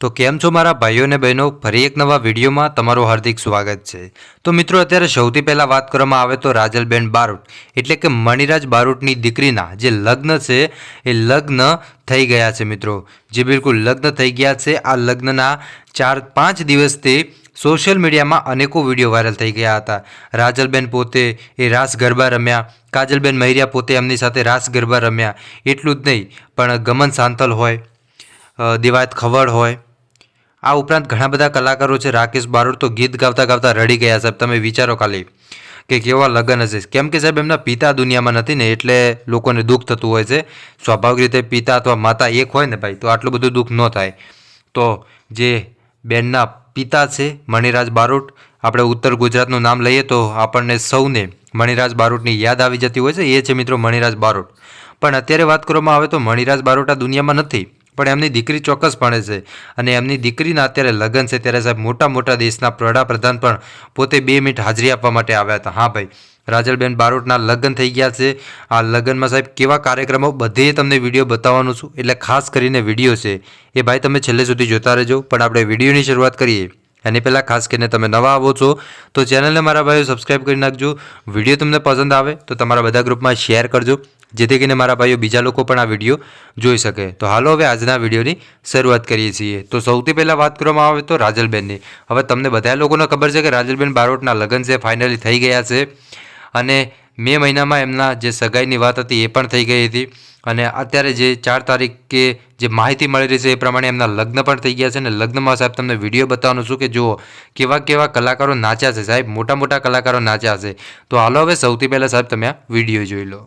તો કેમ છો મારા ભાઈઓ અને બહેનો? ફરી એક નવા વિડીયોમાં તમારું હાર્દિક સ્વાગત છે. તો મિત્રો, અત્યારે સૌથી પહેલાં વાત કરવામાં આવે તો રાજલબેન બારોટ, એટલે કે મણિરાજ બારોટની દીકરીના જે લગ્ન છે, એ લગ્ન થઈ ગયા છે મિત્રો. જે બિલકુલ લગ્ન થઈ ગયા છે. આ લગ્નના ચાર પાંચ દિવસથી સોશિયલ મીડિયામાં અનેકો વીડિયો વાયરલ થઈ ગયા હતા. રાજલબેન પોતે એ રાસ ગરબા રમ્યા. કાજલબેન મહિરિયા પોતે એમની સાથે રાસ ગરબા રમ્યા. એટલું જ નહીં, પણ ગમન સાંતલ હોય દિવાયત ખવડ હોય આ ઉપરાંત ઘણા બધા કલાકારો છે. રાકેશ બારોટ તો ગીત ગાતા ગાવતા રડી ગયા સાહેબ, તમે વિચારો ખાલી કે કેવા લગ્ન હશે. કેમ કે સાહેબ, એમના પિતા દુનિયામાં નથી ને, એટલે લોકોને દુઃખ થતું હોય છે. સ્વાભાવિક રીતે પિતા અથવા માતા એક હોય ને ભાઈ, તો આટલું બધું દુઃખ ન થાય. તો જે બેનના પિતા છે, મણિરાજ બારોટ આપણે ઉત્તર ગુજરાતનું નામ લઈએ તો આપણને સૌને મણિરાજ બારોટની યાદ આવી જતી હોય છે. એ છે મિત્રો મણિરાજ બારોટ પણ અત્યારે વાત કરવામાં આવે તો મણિરાજ બારોટ આ દુનિયામાં નથી. પણ એમની દીકરી ચોક્કસપણે છે. અને એમની દીકરીના અત્યારે લગ્ન છે. ત્યારે સાહેબ મોટા મોટા દેશના વડાપ્રધાન પણ પોતે બે મિનિટ હાજરી આપવા માટે આવ્યા હતા. હા ભાઈ, રાજલબેન બારોટના લગ્ન થઈ ગયા છે. આ લગ્નમાં સાહેબ કેવા કાર્યક્રમો? બધે તમને વીડિયો બતાવવાનું છું. એટલે ખાસ કરીને વીડિયો છે. એ ભાઈ તમે છેલ્લે સુધી જોતા રહેજો. પણ આપણે વિડીયોની શરૂઆત કરીએ. એની પહેલાં ખાસ કરીને તમે નવા આવો છો, તો ચેનલને મારા ભાઈઓ સબસ્ક્રાઈબ કરી નાખજો. વીડિયો તમને પસંદ આવે, તો તમારા બધા ગ્રુપમાં શેર કરજો. જેથી કરીને મારા ભાઈઓ બીજા લોકો પણ આ વીડિયો જોઈ શકે. તો હાલો હવે આજના વિડીયોની શરૂઆત કરીએ છીએ. તો સૌથી પહેલાં વાત કરવામાં આવે તો રાજલબેનની. હવે તમને બધા લોકોને ખબર છે કે રાજલબેન બારોટના લગ્ન છે ફાઇનલી થઈ ગયા છે. અને મે મહિનામાં એમના જે સગાઈની વાત હતી એ પણ થઈ ગઈ હતી. અને અત્યારે જે ચાર તારીખે જે માહિતી મળી રહી છે એ પ્રમાણે એમના લગ્ન પણ થઈ ગયા છે. અને લગ્નમાં સાહેબ તમને વીડિયો બતાવવાનું છું કે જુઓ, કેવા કેવા કલાકારો નાચ્યા છે સાહેબ. મોટા મોટા કલાકારો નાચ્યા છે. તો હાલો હવે સૌથી પહેલાં સાહેબ તમે આ વીડિયો જોઈ લો.